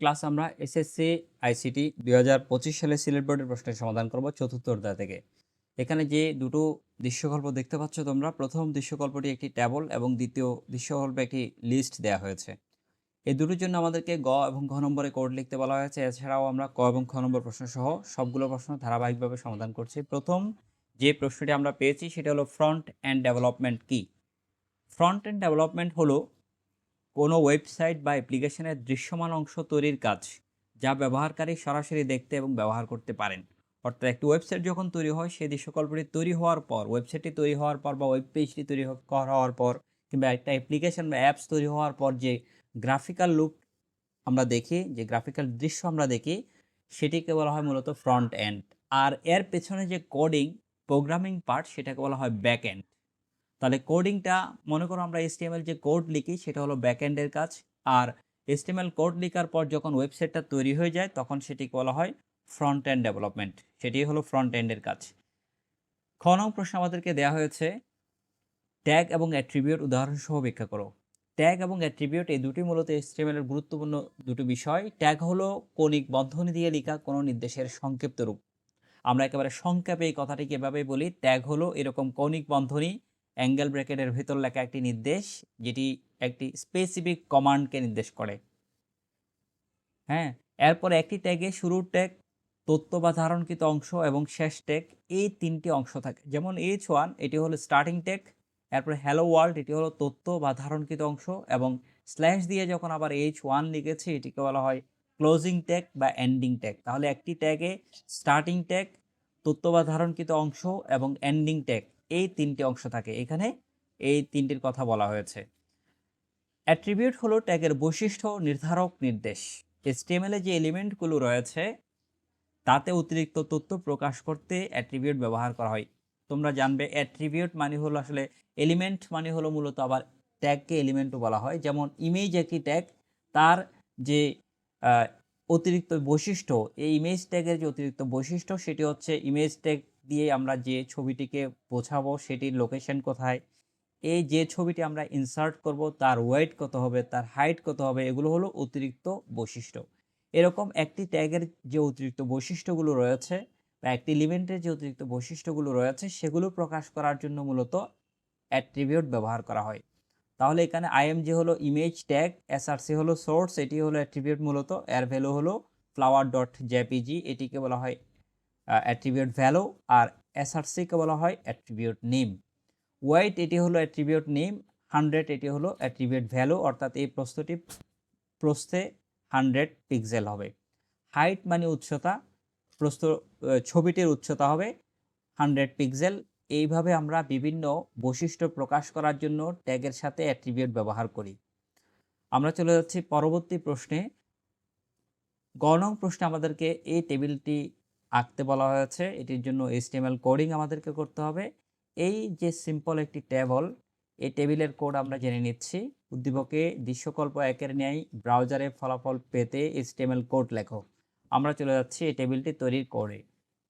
Class আমরা SSC ICT দুই হাজার পঁচিশ সালে সিলেট বোর্ডের প্রশ্নের সমাধান করব চতুর্থ অধ্যায় থেকে। এখানে যে দুটো দৃশ্যকল্প দেখতে পাচ্ছ তোমরা, প্রথম দৃশ্যকল্পটি একটি ট্যাবল এবং দ্বিতীয় দৃশ্যকল্পে একটি লিস্ট দেওয়া হয়েছে। এই দুটোর জন্য আমাদেরকে গ এবং ঘ নম্বরে কোড লিখতে বলা হয়েছে। এছাড়াও আমরা ক এবং খ নম্বর প্রশ্ন সহ সবগুলো প্রশ্ন ধারাবাহিকভাবে সমাধান করছি। প্রথম যে প্রশ্নটি আমরা পেয়েছি, সেটা হলো ফ্রন্ট অ্যান্ড ডেভেলপমেন্ট কি? ফ্রন্ট অ্যান্ড ডেভেলপমেন্ট হলো কোনো ওয়েবসাইট বা অ্যাপ্লিকেশনের দৃশ্যমান অংশ তৈরির কাজ যা ব্যবহারকারী সরাসরি দেখতে এবং ব্যবহার করতে পারেন। অর্থাৎ একটি ওয়েবসাইট যখন তৈরি হয়, সেই দৃশ্যকল্পটি তৈরি হওয়ার পর, ওয়েবসাইটটি তৈরি হওয়ার পর বা ওয়েব পেজটি তৈরি হওয়ার পর কিংবা একটা অ্যাপ্লিকেশন বা অ্যাপস তৈরি হওয়ার পর যে গ্রাফিক্যাল লুক আমরা দেখি, যে গ্রাফিক্যাল দৃশ্য আমরা দেখি, সেটিকে বলা হয় মূলত ফ্রন্ট এন্ড। আর এর পেছনে যে কোডিং, প্রোগ্রামিং পার্ট, সেটাকে বলা হয় ব্যাক এন্ড। তাহলে কোডিংটা মনে করো আমরা এসটিএমএল যে কোড লিখি, সেটা হলো ব্যাক এন্ডের কাজ। আর এসটিএমএল কোড লিখার পর যখন ওয়েবসাইটটা তৈরি হয়ে যায়, তখন সেটিকে বলা হয় ফ্রন্ট এন্ড ডেভেলপমেন্ট সেটি হলো ফ্রন্ট এন্ডের কাজ। খ নং প্রশ্ন আমাদেরকে দেওয়া হয়েছে ট্যাগ এবং অ্যাট্রিবিউট উদাহরণসহ ব্যাখ্যা করো। ট্যাগ এবং অ্যাট্রিবিউট এই দুটি মূলত এর গুরুত্বপূর্ণ দুটি বিষয়। ট্যাগ হলো কৌণিক বন্ধনী দিয়ে লেখা কোনো নির্দেশের সংক্ষিপ্ত রূপ। আমরা একেবারে সংক্ষেপে এই কথাটিকে এভাবে বলি ট্যাগ হলো এরকম কৌণিক বন্ধনী অ্যাঙ্গেল ব্র্যাকেটের ভেতর লেখা একটি নির্দেশ, যেটি একটি স্পেসিফিক কমান্ডকে নির্দেশ করে। হ্যাঁ এরপর একটি ট্যাগে শুরুর ট্যাগ তথ্য বা ধারণকৃত অংশ এবং শেষ ট্যাগ এই তিনটি অংশ থাকে। যেমন এইচ ওয়ান এটি হলো স্টার্টিং ট্যাগ এরপর হ্যালো ওয়ার্ল্ড এটি হলো তথ্য বা ধারণকৃত অংশ, এবং স্ল্যাশ দিয়ে যখন আবার এইচ ওয়ান লিখেছে, এটিকে বলা হয় ক্লোজিং ট্যাগ বা এন্ডিং ট্যাগ তাহলে একটি ট্যাগে স্টার্টিং ট্যাগ তথ্য বা ধারণকৃত অংশ এবং এন্ডিং ট্যাগ এই তিনটি অংশ থাকে। এখানে এই তিনটির কথা বলা হয়েছে। অ্যাট্রিবিউট হলো ট্যাগের বৈশিষ্ট্য, নির্ধারক, নির্দেশ। HTML এ যে এলিমেন্টগুলো রয়েছে, তাতে অতিরিক্ত তথ্য প্রকাশ করতে অ্যাট্রিবিউট ব্যবহার করা হয়। তোমরা জানবে অ্যাট্রিবিউট মানে হলো আসলে এলিমেন্ট মানে হলো মূলত আবার ট্যাগকে এলিমেন্টও বলা হয়। যেমন ইমেজ একটি ট্যাগ তার যে অতিরিক্ত বৈশিষ্ট্য, এই ইমেজ ট্যাগের যে অতিরিক্ত বৈশিষ্ট্য, সেটি হচ্ছে ইমেজ ট্যাগ দিয়ে আমরা যে ছবিটিকে বোঝাবো সেটির লোকেশন কোথায়, এই যে ছবিটি আমরা ইনসার্ট করব তার ওয়েট কত হবে, তার হাইট কত হবে, এগুলো হলো অতিরিক্ত বৈশিষ্ট্য। এরকম একটি ট্যাগের যে অতিরিক্ত বৈশিষ্ট্যগুলো রয়েছে বা একটি এলিমেন্টের যে অতিরিক্ত বৈশিষ্ট্যগুলো রয়েছে সেগুলো প্রকাশ করার জন্য মূলত অ্যাট্রিবিউট ব্যবহার করা হয়। তাহলে এখানে আইএমজি হলো ইমেজ ট্যাগ এসআরসি হলো সোর্স এটি হলো অ্যাট্রিবিউট মূলত, এর ভ্যালু হলো ফ্লাওয়ার ডট জেপিজি এটিকে বলা হয় অ্যাট্রিবিউট ভ্যালু আর এসআরসিকে বলা হয় অ্যাট্রিবিউট নেম ওয়াইট এটি হলো অ্যাট্রিবিউট নেম হান্ড্রেড এটি হলো অ্যাট্রিবিউট ভ্যালু অর্থাৎ এই প্রস্তটি প্রস্থে হান্ড্রেড পিক্সেল হবে। হাইট মানে উচ্চতা, প্রস্থ ছবিটির উচ্চতা হবে হান্ড্রেড পিক্সেল এইভাবে আমরা বিভিন্ন বৈশিষ্ট্য প্রকাশ করার জন্য ট্যাগের সাথে অ্যাট্রিবিউট ব্যবহার করি। আমরা চলে যাচ্ছি পরবর্তী প্রশ্নে। গণং প্রশ্নে আমাদেরকে এই টেবিলটি আঁকতে বলা হয়েছে, এটির জন্য HTML কোডিং আমাদেরকে করতে হবে। এই যে সিম্পল একটি টেবল এই টেবিলের কোড আমরা জেনে নিচ্ছি। উদ্দীপকে দৃশ্যকল্প একের ন্যায় ব্রাউজারে ফলাফল পেতে HTML কোড লেখো। আমরা চলে যাচ্ছি এই টেবিলটি তৈরির কোডে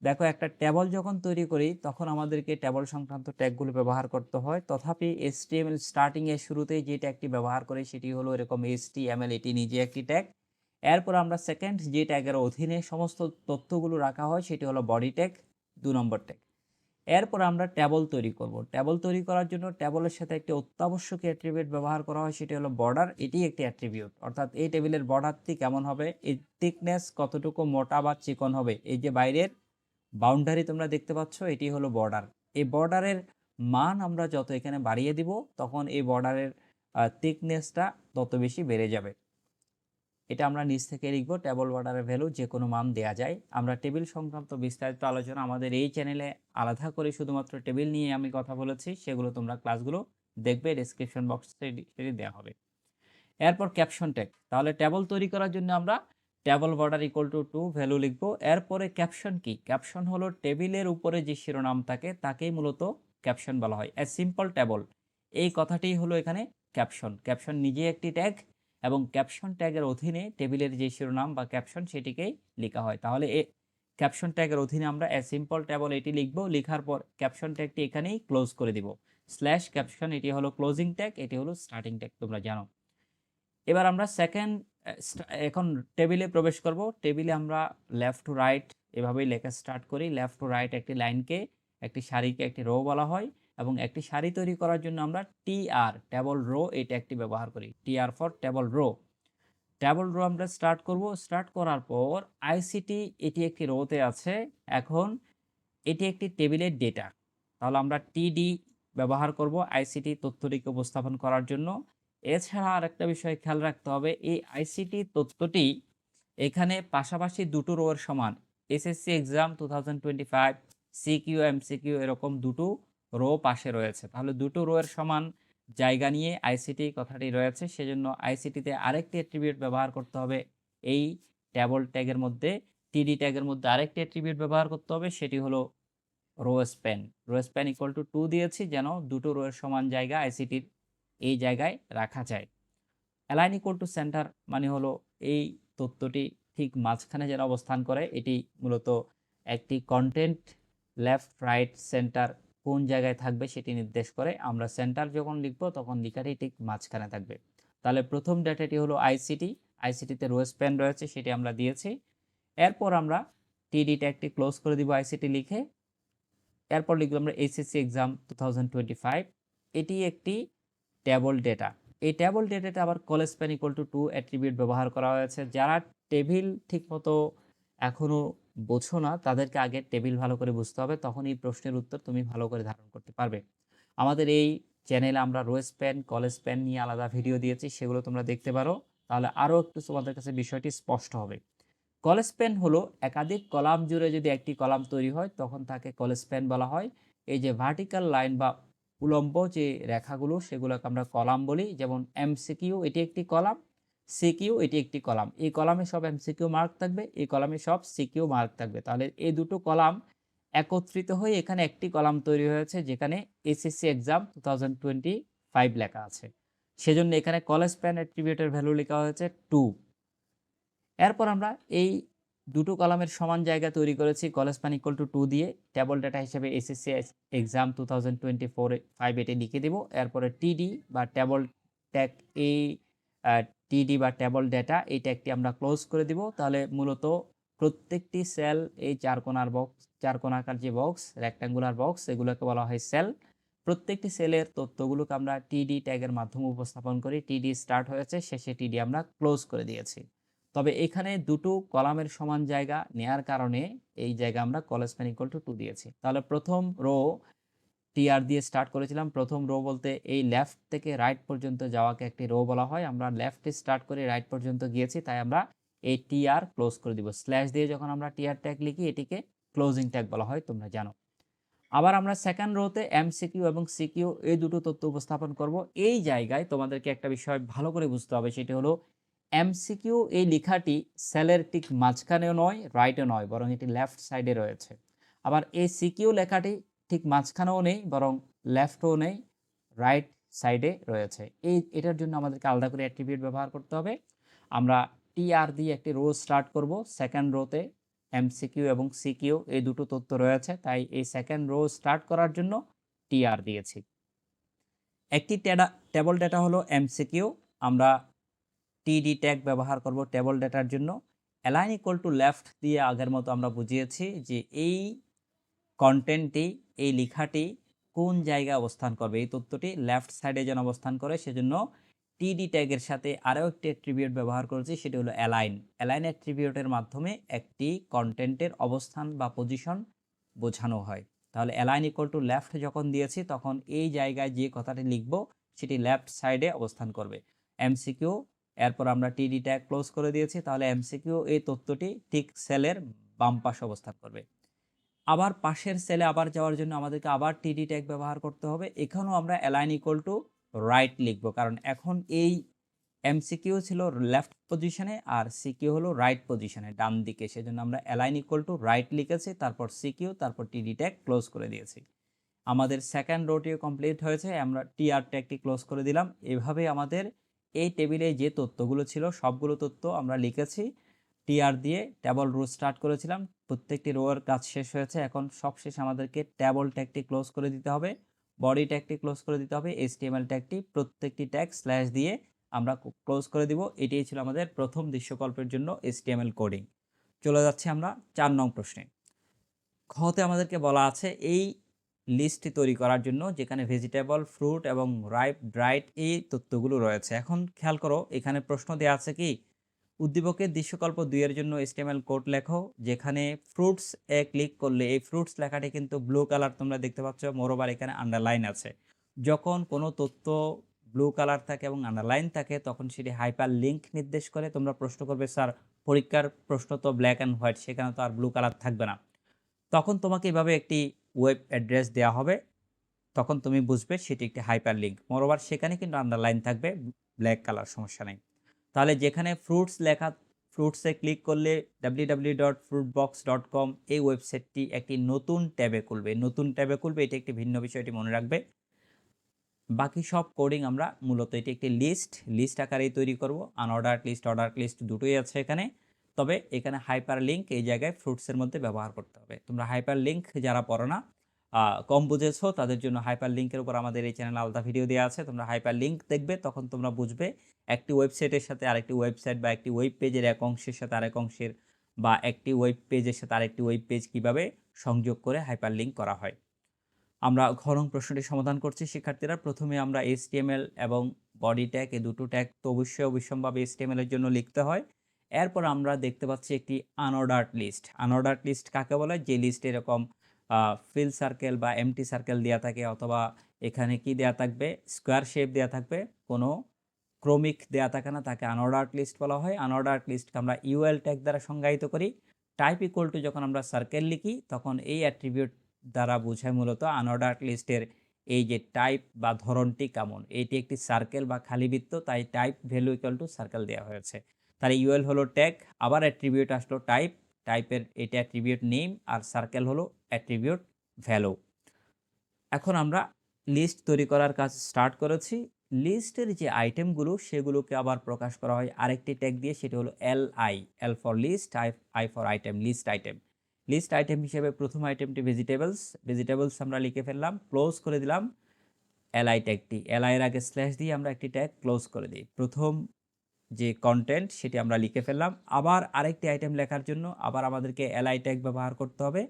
দেখো, একটা টেবল যখন তৈরি করি, তখন আমাদেরকে টেবল সংক্রান্ত ট্যাগগুলো ব্যবহার করতে হয়। তথাপি HTML স্টার্টিং এর শুরুতেই যে ট্যাগটি ব্যবহার করি, সেটি হলো এরকম HTML, এটি নিজে একটি ট্যাগ এরপর আমরা সেকেন্ড যে ট্যাগের অধীনে সমস্ত তথ্যগুলো রাখা হয়, সেটি হলো বডি ট্যাগ দু নম্বর ট্যাগ এরপর আমরা ট্যাবল তৈরি করব। ট্যাবল তৈরি করার জন্য ট্যাবলের সাথে একটি অত্যাবশ্যক অ্যাট্রিবিউট ব্যবহার করা হয়, সেটি হলো বর্ডার এটি একটি অ্যাট্রিবিউট অর্থাৎ এই টেবিলের বর্ডারটি কেমন হবে? এই থিকনেস কতটুকু মোটা বা চিকন হবে? এই যে বাইরের বাউন্ডারি তোমরা দেখতে পাচ্ছ, এটি হলো বর্ডার এই বর্ডারের মান আমরা যত এখানে বাড়িয়ে দিব, তখন এই বর্ডারের থিকনেসটা তত বেশি বেড়ে যাবে। এটা আমরা নিচ থেকে লিখব টেবল বর্ডারের ভ্যালু যে কোনো মান দেওয়া যায়। আমরা টেবিল সংক্রান্ত বিস্তারিত আলোচনা আমাদের এই চ্যানেলে আলাদা করে শুধুমাত্র টেবিল নিয়ে আমি কথা বলেছি, সেগুলো তোমরা ক্লাসগুলো দেখবে ডিসক্রিপশন বক্সে সেটি দেওয়া হবে। এরপর ক্যাপশন ট্যাগ তাহলে টেবল তৈরি করার জন্য আমরা table border equal to two value লিখব। এরপরে ক্যাপশন কি? ক্যাপশন হলো টেবিলের উপরে যে শিরোনাম থাকে, তাকেই মূলত ক্যাপশন বলা হয়। এ সিম্পল টেবল এই কথাটি হলো এখানে ক্যাপশন ক্যাপশন নিজে একটি ট্যাগ এবং ক্যাপশন ট্যাগের অধীনে টেবিলের যে শিরোনাম বা ক্যাপশন সেটিকেই লেখা হয়। তাহলে এ ক্যাপশন ট্যাগের অধীনে আমরা এ সিম্পল ট্যাবল এটি লিখব, লেখার পর ক্যাপশন ট্যাগটি এখানেই ক্লোজ করে দিব। স্ল্যাশ ক্যাপশন এটি হলো ক্লোজিং ট্যাগ এটি হলো স্টার্টিং ট্যাগ তোমরা জানো। এবার আমরা সেকেন্ড এখন টেবিলে প্রবেশ করব। টেবিলে আমরা লেফট টু রাইট এভাবেই লেখা স্টার্ট করি। লেফট টু রাইট একটি লাইনকে একটি সারিকে, একটি রো বলা হয়। এবং একটি সারি তৈরি করার জন্য আমরা টি আর টেবল রো এই ট্যাগটি ব্যবহার করি। T R for table row table row আমরা স্টার্ট করব। স্টার্ট করার পর আইসিটি এটি একটি রোতে আছে। এখন এটি একটি টেবিলের ডেটা তাহলে আমরা টিডি ব্যবহার করব আইসিটি তথ্যটিকে উপস্থাপন করার জন্য। এছাড়া আর একটা বিষয় খেয়াল রাখতে হবে, এই আইসিটি তথ্যটি এখানে পাশাপাশি দুটো রোয়ের সমান। SSC exam two thousand twenty five CQ MCQ এরকম দুটো রো পাশে রয়েছে। তাহলে দুটো রোয়ের সমান জায়গা নিয়ে আইসিটি কথাটি রয়েছে। সেজন্য আইসিটিতে আরেকটি অ্যাট্রিবিউট ব্যবহার করতে হবে। এই ট্যাবল ট্যাগের মধ্যে টিডি ট্যাগের মধ্যে আরেকটি অ্যাট্রিবিউট ব্যবহার করতে হবে। সেটি হলো row span. Row span equal to two দিয়েছি যেন দুটো রোয়ের সমান জায়গা আইসিটির এই জায়গায় রাখা যায়। অ্যালাইন ইকুয়াল টু সেন্টার মানে হলো এই তথ্যটি ঠিক মাঝখানে যেন অবস্থান করে। এটি মূলত একটি কন্টেন্ট লেফট রাইট সেন্টার কোন জায়গায় থাকবে সেটি নির্দেশ করে। আমরা সেন্টার যখন লিখব তখন লেখাটি ঠিক মাঝখানে থাকবে। তাহলে প্রথম ডেটাটি হলো আইসিটি আইসিটিতে রো স্প্যান রয়েছে, সেটি আমরা দিয়েছি। এরপর আমরা টিডি ট্যাগটি ক্লোজ করে দিব আইসিটি লিখে। এরপর লিখলাম আমরা এইচএসসি এক্সাম টু এটি একটি ট্যাবল ডেটা এই ট্যাবল ডেটাতে আবার col span equal to two attribute ব্যবহার করা হয়েছে। যারা টেবিল ঠিকমতো এখনও বোঝো না, তাদেরকে আগে টেবিল ভালো করে বুঝতে হবে, তখন এই প্রশ্নের উত্তর তুমি ভালো করে ধারণ করতে পারবে। আমাদের এই চ্যানেলে আমরা রোয়েস প্যান, কলেজ প্যান নিয়ে আলাদা ভিডিও দিয়েছি, সেগুলো তোমরা দেখতে পারো। তাহলে আরও একটু তোমাদের কাছে বিষয়টি স্পষ্ট হবে। কলেজ প্যান হলো একাধিক কলাম জুড়ে যদি একটি কলাম তৈরি হয়, তখন তাকে কলেজ প্যান বলা হয়। এই যে ভার্টিক্যাল লাইন বা উলম্ব যে রেখাগুলো, সেগুলোকে আমরা কলাম বলি, যেমন এমসিকিউ, এটি একটি কলাম। সিকিউ এটি একটি কলাম। এই কলামে সব এমসিকিউ মার্ক থাকবে, এই কলামে সব সিকিউ মার্ক থাকবে। তাহলে এই দুটো কলাম একত্রিত হয়ে এখানে একটি কলাম তৈরি হয়েছে যেখানে SSC exam two thousand twenty five লেখা আছে। সেজন্য এখানে কলেজ প্যান অ্যাট্রিবিউটের ভ্যালু লেখা হয়েছে টু। এরপর আমরা এই দুটো কলামের সমান জায়গা তৈরি করেছি, col span equal to two দিয়ে। টেবল ডেটা হিসেবে SSC exam two thousand twenty four five এটি লিখে দেবো। এরপরে টিডি বা টেবল ট্যাগ এই টিডি বা টেবল ডেটা এই ট্যাগটি আমরা ক্লোজ করে দিব। তাহলে মূলত প্রত্যেকটি সেল এই চার কোণার বক্স চার কোণাকার যে বক্স রেক্ট্যাঙ্গুলার বক্স এগুলোকে বলা হয় সেল প্রত্যেকটি সেলের তথ্যগুলোকে আমরা টিডি ট্যাগের মাধ্যমে উপস্থাপন করি। টিডি স্টার্ট হয়েছে, শেষে টিডি আমরা ক্লোজ করে দিয়েছি। তবে এখানে দুটো কলামের সমান জায়গা নেয়ার কারণে এই জায়গা আমরা কলেজ প্যান টু টু দিয়েছি। তাহলে প্রথম রো টিআর দিয়ে স্টার্ট করেছিলাম। প্রথম রো বলতে এই লেফট থেকে রাইট পর্যন্ত যাওয়াকে একটি রো বলা হয়। আমরা লেফটে স্টার্ট করে রাইট পর্যন্ত গিয়েছি, তাই আমরা এই টিআর ক্লোজ করে দিব। স্ল্যাশ দিয়ে যখন আমরা টিআর ট্যাগ লিখি, এটিকে ক্লোজিং ট্যাগ বলা হয়, তোমরা জানো। আবার আমরা সেকেন্ড রোতে এমসিকিউ এবং সিকিউ এই দুটো তথ্য উপস্থাপন করব। এই জায়গায় তোমাদেরকে একটা বিষয় ভালো করে বুঝতে হবে, সেটি হলো এমসিকিউ এই লেখাটি সেলের ঠিক মাঝখানেও নয় রাইটে নয়, বরং এটি লেফট সাইডে রয়েছে। আবার এই সিকিউ লেখাটি ঠিক মাঝখানেও নেই, বরং লেফটও নেই রাইট সাইডে রয়েছে। এই, এটার জন্য আমাদেরকে আলাদা করে অ্যাট্রিবিউট ব্যবহার করতে হবে। আমরা টিআর দিয়ে একটি রো স্টার্ট করব। সেকেন্ড রোতে এমসিকিউ এবং সিকিউ এই দুটো তথ্য রয়েছে, তাই এই সেকেন্ড রো স্টার্ট করার জন্য টিআর দিয়েছি। একটি টেবল ডেটা হলো এমসিকিউ আমরা টিডি ট্যাগ ব্যবহার করব টেবল ডেটার জন্য। অ্যালাইন ইকুয়াল টু লেফট দিয়ে আগের মতো আমরা বুঝিয়েছি যে এই কন্টেন্টটি এই লেখাটি কোন জায়গায় অবস্থান করবে? এই তথ্যটি লেফট সাইডে যেন অবস্থান করে, সেজন্য টিডি ট্যাগের সাথে আরও একটি অ্যাট্রিবিউট ব্যবহার করেছি, সেটি হলো অ্যালাইন অ্যালাইন অ্যাট্রিবিউটের মাধ্যমে একটি কন্টেন্টের অবস্থান বা পজিশন বোঝানো হয়। তাহলে অ্যালাইন ইকুয়াল টু লেফট যখন দিয়েছি, তখন এই জায়গায় যে কথাটি লিখব, সেটি লেফট সাইডে অবস্থান করবে। এমসিকিউ এরপর আমরা টিডি ট্যাগ ক্লোজ করে দিয়েছি, তাহলে এমসিকিউ এই তথ্যটি ঠিক সেলের বাম পাশে অবস্থান করবে। আবার পাশের সেলে আবার যাওয়ার জন্য আমাদেরকে আবার টিডি ট্যাগ ব্যবহার করতে হবে। এখানেও আমরা অ্যালাইন ইকুয়াল টু রাইট লিখব, কারণ এখন এই এমসিকিউ ছিল লেফট পজিশনে আর সিকিউ হলো রাইট পজিশনে ডান দিকে। সেজন্য আমরা অ্যালাইন ইকুয়াল টু রাইট লিখেছি, তারপর সিকিউ তারপর টিডি ট্যাগ ক্লোজ করে দিয়েছি। আমাদের সেকেন্ড রোটিও কমপ্লিট হয়েছে, আমরা টিআর ট্যাগটি ক্লোজ করে দিলাম। এভাবে আমাদের এই টেবিলে যে তথ্যগুলো ছিল, সবগুলো তথ্য আমরা লিখেছি। টিআর দিয়ে ট্যাবল রো স্টার্ট করেছিলাম। প্রত্যেকটি রোয়ের কাজ শেষ হয়েছে। এখন সব শেষ আমাদেরকে ট্যাবল ট্যাগটি ক্লোজ করে দিতে হবে। বডি ট্যাগটি ক্লোজ করে দিতে হবে। এইচটিএমএল ট্যাগটি প্রত্যেকটি ট্যাগ স্ল্যাশ দিয়ে আমরা ক্লোজ করে দিব। এটাই ছিল আমাদের প্রথম দৃশ্যকল্পের জন্য এসটিএমএল কোডিং। চলে যাচ্ছি আমরা চার নং প্রশ্নে। খতে আমাদেরকে বলা আছে, এই লিস্টটি তৈরি করার জন্য যেখানে ভেজিটেবল, ফ্রুট এবং রাইপ, ড্রাইড এই তথ্যগুলো রয়েছে। এখন খেয়াল করো, এখানে প্রশ্ন দেওয়া আছে কি উদ্দীপকের দৃশ্যকল্প দুইয়ের জন্য এসটিএমএল কোড লেখো, যেখানে ফ্রুটস এ ক্লিক করলে এই ফ্রুটস লেখাটি কিন্তু ব্লু কালার তোমরা দেখতে পাচ্ছ, মোরোবার এখানে আন্ডারলাইন আছে। যখন কোনো তথ্য ব্লু কালার থাকে এবং আন্ডারলাইন থাকে, তখন সেটি হাইপার লিঙ্ক নির্দেশ করে। তোমরা প্রশ্ন করবে, স্যার, পরীক্ষার প্রশ্ন তো ব্ল্যাক অ্যান্ড হোয়াইট, সেখানে তো আর ব্লু কালার থাকবে না। তখন তোমাকে এভাবে একটি ওয়েব অ্যাড্রেস দেওয়া হবে। তখন তুমি বুঝবে সেটি একটি হাইপার লিঙ্ক মোরোবার সেখানে কিন্তু আন্ডারলাইন থাকবে, ব্ল্যাক কালার, সমস্যা নেই। তাহলে যেখানে ফ্রুটস লেখা ফ্রুটসে ক্লিক করলে W dot fruit box dot com এই ওয়েবসাইটটি একটি নতুন ট্যাবে খুলবে। নতুন ট্যাবে খুলবে, এটি একটি ভিন্ন বিষয়টি মনে রাখবে। বাকি সব কোডিং আমরা মূলত এটি একটি লিস্ট লিস্ট আকারেই তৈরি করব। আনঅর্ডার লিস্ট অর্ডার লিস্ট দুটোই আছে এখানে। তবে এখানে হাইপার লিঙ্ক এই জায়গায় ফ্রুটসের মধ্যে ব্যবহার করতে হবে। তোমরা হাইপার লিঙ্ক যারা পড়ো না কম বুঝেছ, তাদের জন্য হাইপার লিঙ্কের উপর আমাদের এই চ্যানেল আলাদা ভিডিও দেওয়া আছে, তোমরা হাইপার লিঙ্ক দেখবে, তখন তোমরা বুঝবে একটি ওয়েবসাইটের সাথে আরেকটি ওয়েবসাইট বা একটি ওয়েব পেজের এক অংশের সাথে আরেক অংশের বা একটি ওয়েব পেজের সাথে আরেকটি ওয়েব পেজ কীভাবে সংযোগ করে হাইপার লিঙ্ক করা হয়। আমরা ঘরং প্রশ্নটি সমাধান করছি, শিক্ষার্থীরা। প্রথমে আমরা এইচটিএমএল এবং বডি ট্যাগ, এই দুটো ট্যাগ তো অবশ্যই অবশ্যম্ভাবে এইচটিএমএল এর জন্য লিখতে হয়। এরপর আমরা দেখতে পাচ্ছি একটি আনঅর্ডার্ড লিস্ট। আনঅর্ডার্ড লিস্ট কাকে বলে? যে লিস্ট এরকম ফিল সার্কেল বা এমটি সার্কেল দেওয়া থাকে অথবা এখানে কি দেওয়া থাকবে? স্কোয়ার শেপ দেওয়া থাকবে। কোনো ক্রমিক দেওয়া থাকে না, তাকে আনঅর্ডার্ড লিস্ট বলা হয়। আনঅর্ডার্ড লিস্টকে আমরা ইউএল ট্যাগ দ্বারা সংজ্ঞায়িত করি। টাইপ ইকুয়াল টু যখন আমরা সার্কেল লিখি, তখন এই অ্যাট্রিবিউট দ্বারা বোঝায় মূলত আনঅর্ডার্ড লিস্টের এই যে টাইপ বা ধরনটি কেমন। এটি একটি সার্কেল বা খালি বৃত্ত তাই type value equal to circle দেওয়া হয়েছে। তাহলে ইউএল হলো ট্যাগ আবার অ্যাট্রিবিউট আসলো টাইপ টাইপের এটা অ্যাট্রিবিউট নেম আর সার্কেল হলো অ্যাট্রিবিউট ভ্যালু এখন আমরা লিস্ট তৈরি করার কাজ স্টার্ট করেছি। লিস্টের যে আইটেমগুলো সেগুলোকে আবার প্রকাশ করা হয় আরেকটি ট্যাগ দিয়ে, সেটি হলো L I L for list I I for item list item list item হিসেবে প্রথম আইটেমটি ভেজিটেবলস ভেজিটেবলস আমরা লিখে ফেললাম ক্লোজ করে দিলাম এলআই ট্যাগটি এলআই এর আগে স্ল্যাশ দিয়ে আমরা একটি ট্যাগ ক্লোজ করে দিই। প্রথম যে কন্টেন্ট সেটি আমরা লিখে ফেললাম। আবার আরেকটি আইটেম লেখার জন্য আবার আমাদেরকে এলআই ট্যাগ ব্যবহার করতে হবে।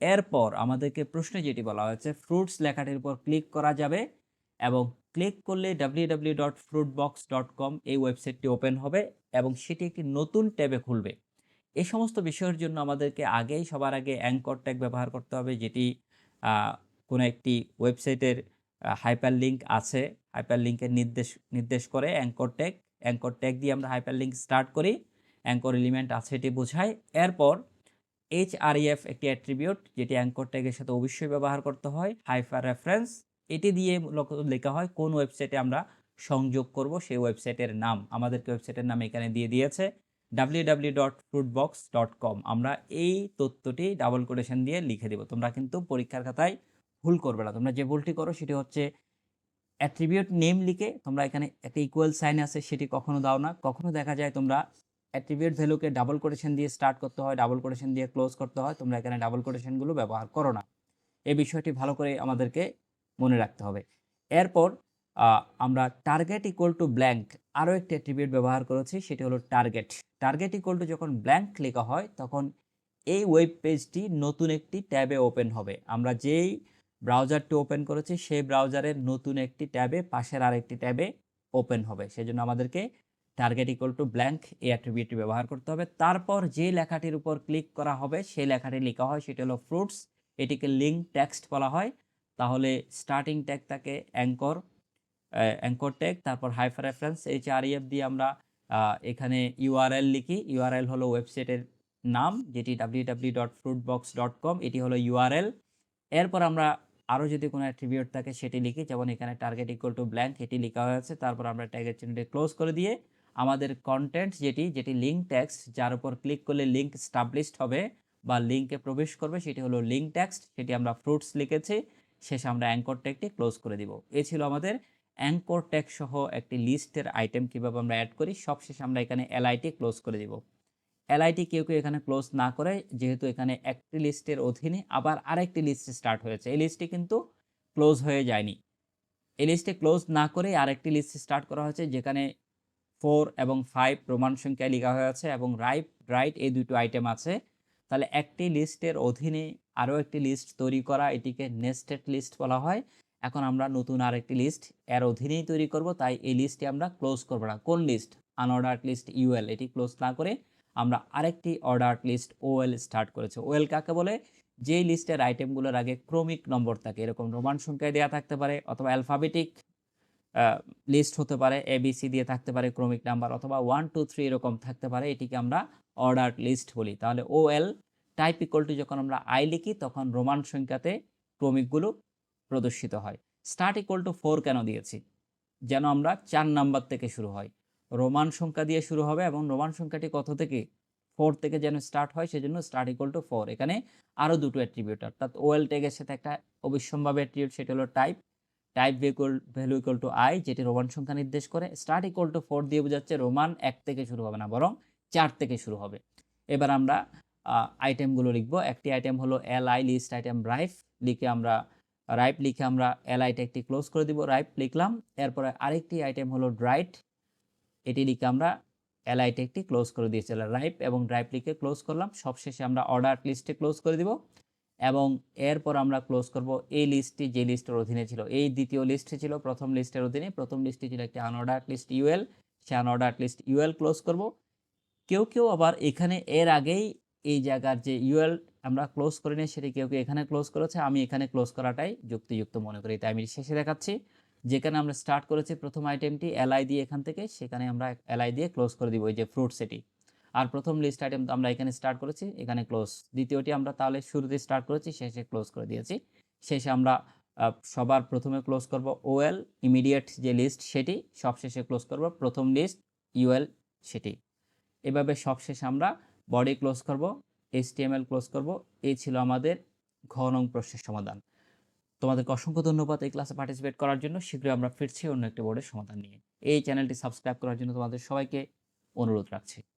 এরপর আমাদেরকে প্রশ্নে যেটি বলা হয়েছে ফ্রুটস লেখাটির উপর ক্লিক করা যাবে এবং ক্লিক করলে W dot fruit box dot com এই ওয়েবসাইটটি ওপেন হবে এবং সেটি একটি নতুন ট্যাবে খুলবে। এই সমস্ত বিষয়ের জন্য আমাদেরকে আগেই সবার আগে অ্যাঙ্কর ট্যাগ ব্যবহার করতে হবে, যেটি কোনো একটি ওয়েবসাইটের হাইপার লিঙ্ক আছে। হাইপার লিঙ্কের নির্দেশ নির্দেশ করে অ্যাঙ্কর ট্যাগ অ্যাঙ্কর ট্যাগ দিয়ে আমরা হাইপার লিঙ্ক স্টার্ট করি। অ্যাঙ্কর এলিমেন্ট আছে এটি বোঝায়। এরপর এইচ আর এফ একটি অ্যাট্রিবিউট যেটি অ্যাঙ্কর ট্যাগের সাথে অবশ্যই ব্যবহার করতে হয় হাইফার রেফারেন্স এটি দিয়ে লেখা হয় কোন ওয়েবসাইটে আমরা সংযোগ করব, সেই ওয়েবসাইটের নাম। আমাদেরকে ওয়েবসাইটের নাম এখানে দিয়ে দিয়েছে কম আমরা এই তথ্যটি ডাবল কোটেশন দিয়ে লিখে দেব। তোমরা কিন্তু পরীক্ষার খাতায় ভুল করবে না। তোমরা যে ভুলটি করো সেটি হচ্ছে অ্যাট্রিবিউট নেম লিখে তোমরা এখানে একটা ইকুয়াল সাইন আছে, সেটি কখনো দাও না। কখনো দেখা যায় তোমরা অ্যাট্রিবিউট ভ্যালুকে ডাবল কোটেশন দিয়ে স্টার্ট করতে হয় ডাবল কোটেশন দিয়ে ক্লোজ করতে হয়, তোমরা এখানে ডাবল কোটেশনগুলো ব্যবহার করো না। এই বিষয়টি ভালো করে আমাদেরকে মনে রাখতে হবে। এরপর আমরা টার্গেট ইকুয়াল টু ব্ল্যাঙ্ক আরও একটি অ্যাট্রিবিউট ব্যবহার করেছি, সেটি হলো টার্গেট টার্গেট ইকুয়াল টু যখন ব্ল্যাঙ্ক লেখা হয়, তখন এই ওয়েব পেজটি নতুন একটি ট্যাবে ওপেন হবে। আমরা যেই ব্রাউজারটি ওপেন করেছি, সেই ব্রাউজারের নতুন একটি ট্যাবে, পাশের আরেকটি ট্যাবে ওপেন হবে। সেজন্য আমাদেরকে টার্গেট ইকুয়াল টু ব্ল্যাঙ্ক এই অ্যাট্রিবিউটটি ব্যবহার করতে হবে। তারপর যে লেখাটির উপর ক্লিক করা হবে, সেই লেখাটি লেখা হয়, সেটি হলো ফ্রুটস এটিকে লিঙ্ক টেক্সট বলা হয়। তাহলে স্টার্টিং ট্যাগ তাকে অ্যাঙ্কর অ্যাঙ্কর ট্যাগ তারপর hyper reference H R F দিয়ে আমরা এখানে ইউআরএল লিখি। ইউআরএল হলো ওয়েবসাইটের নাম, যেটি W W dot fruit box dot com এটি হলো ইউআরএল এরপর আমরা আরও যদি কোনো অ্যাট্রিবিউট থাকে সেটি লিখি, যেমন এখানে টার্গেট ইকুয়াল টু ব্ল্যাঙ্ক এটি লেখা হয়েছে তারপর আমরা ট্যাগের চিহ্নটি ক্লোজ করে দিয়ে আমাদের কন্টেন্ট যেটি যেটি লিঙ্ক ট্যাক্স যার উপর ক্লিক করলে লিঙ্ক স্টাবলিশড হবে বা লিঙ্কে প্রবেশ করবে, সেটি হলো লিঙ্ক ট্যাক্সট সেটি আমরা ফ্রুটস লিখেছি, শেষে আমরা অ্যাঙ্কর ট্যাগটি ক্লোজ করে দিব। এ ছিল আমাদের অ্যাঙ্কর ট্যাগ সহ একটি লিস্টের আইটেম কীভাবে আমরা অ্যাড করি, সবশেষে আমরা এখানে এলআইটি ক্লোজ করে দিব। এলআইটি কেউ কেউ এখানে ক্লোজ না করে, যেহেতু এখানে একটি লিস্টের অধীনে, আবার আরেকটি লিস্ট স্টার্ট হয়েছে। এই লিস্টটি কিন্তু ক্লোজ হয়ে যায়নি। এই লিস্টে ক্লোজ না করে আরেকটি লিস্ট স্টার্ট করা হয়েছে, যেখানে ফোর এবং ফাইভ রোমান সংখ্যায় লেখা হয়ে আছে এবং রাইট রাইট এই দুটো আইটেম আছে। তাহলে একটি লিস্টের অধীনে আরও একটি লিস্ট তৈরি করা, এটিকে নেস্টেড লিস্ট বলা হয়। এখন আমরা নতুন আরেকটি লিস্ট এর অধীনেই তৈরি করব, তাই এই লিস্টটি আমরা ক্লোজ করব না। কোন লিস্ট আনঅর্ডার লিস্ট ইউএল এটি ক্লোজ না করে আমরা আরেকটি অর্ডার লিস্ট ওএল স্টার্ট করেছি। ওএল কাকে বলে? যেই লিস্টের আইটেমগুলোর আগে ক্রমিক নম্বর থাকে, এরকম রোমান সংখ্যায় দেওয়া থাকতে পারে অথবা অ্যালফাবেটিক লিস্ট হতে পারে এবিসি দিয়ে থাকতে পারে ক্রমিক নাম্বার, অথবা ওয়ান টু থ্রি এরকম থাকতে পারে, এটিকে আমরা অর্ডার লিস্ট বলি। তাহলে O L type equal to যখন আমরা আই লিখি, তখন রোমান সংখ্যাতে ক্রমিকগুলো প্রদর্শিত হয়। স্টার্ট ইকুয়াল টু ফোর কেন দিয়েছি? যেন আমরা চার নাম্বার থেকে শুরু হয়। রোমান সংখ্যা দিয়ে শুরু হবে এবং রোমান সংখ্যাটি কত থেকে ফোর থেকে যেন স্টার্ট হয়, সেজন্য স্টার্ট ইকুয়াল টু ফোর এখানে আরও দুটো অ্যাট্রিবিউট অর্থাৎ ওয়েল ট্যাগের সাথে একটা অবিসম্ভাবী অ্যাট্রিবিউট সেটি হলো type type equal value equal to I যেটি রোমান সংখ্যা নির্দেশ করে। স্টার্ট ইকুয়াল টু ফোর দিয়ে বোঝাচ্ছে রোমান এক থেকে শুরু হবে না, বরং চার থেকে শুরু হবে। এবার আমরা আইটেমগুলো লিখব। একটি আইটেম হলো এল আই লিস্ট আইটেম রাইফ লিখে আমরা রাইপ লিখে আমরা এল আইটা একটি ক্লোজ করে দিব। রাইপ লিখলাম। এরপরে আরেকটি আইটেম হলো ড্রাইট এটি লিখে আমরা আইটা একটি ক্লোজ করে দিয়েছিলাম রাইপ এবং ড্রাইভ লিখে ক্লোজ করলাম। সবশেষে আমরা অর্ডার লিস্টে ক্লোজ করে দিব এবং এরপর আমরা ক্লোজ করব এই লিস্টটি যে লিস্টের অধীনে ছিল। এই দ্বিতীয় লিস্টে ছিল প্রথম লিস্টের অধীনে। প্রথম লিস্টটি ছিল একটি আনঅর্ডার লিস্ট ইউএল সে আনঅর্ডার লিস্ট ইউএল ক্লোজ করব। কেউ কেউ আবার এখানে এর আগেই এই জায়গার যে ইউএল আমরা ক্লোজ করে নিই সেটি কেউ কেউ এখানে ক্লোজ করেছে। আমি এখানে ক্লোজ করাটাই যুক্তিযুক্ত মনে করি, তাই আমি শেষে দেখাচ্ছি। যেখানে আমরা স্টার্ট করেছি প্রথম আইটেমটি এলআই দিয়ে এখান থেকে, সেখানে আমরা এলআই দিয়ে ক্লোজ করে দিব এই যে ফ্রুট সেটি আর প্রথম লিস্ট আইটেম তো আমরা এখানে স্টার্ট করেছি, এখানে ক্লোজ দ্বিতীয়টি আমরা তাহলে শুরুতে স্টার্ট করেছি, শেষে ক্লোজ করে দিয়েছি। শেষে আমরা সবার প্রথমে ক্লোজ করব ওএল ইমিডিয়েট যে লিস্ট সেটি, সবশেষে ক্লোজ করব প্রথম লিস্ট ইউএল সেটি। এভাবে সবশেষে আমরা বডি ক্লোজ করব এইচটিএমএল ক্লোজ করব, এই ছিল আমাদের ঘ নং প্রশ্নের সমাধান। তোমাদেরকে অসংখ্য ধন্যবাদ এই ক্লাসে পার্টিসিপেট করার জন্য। শীঘ্রই আমরা ফিরছি অন্য একটি বোর্ডের সমাধান নিয়ে। এই চ্যানেলটি সাবস্ক্রাইব করার জন্য তোমাদের সবাইকে অনুরোধ রাখছি।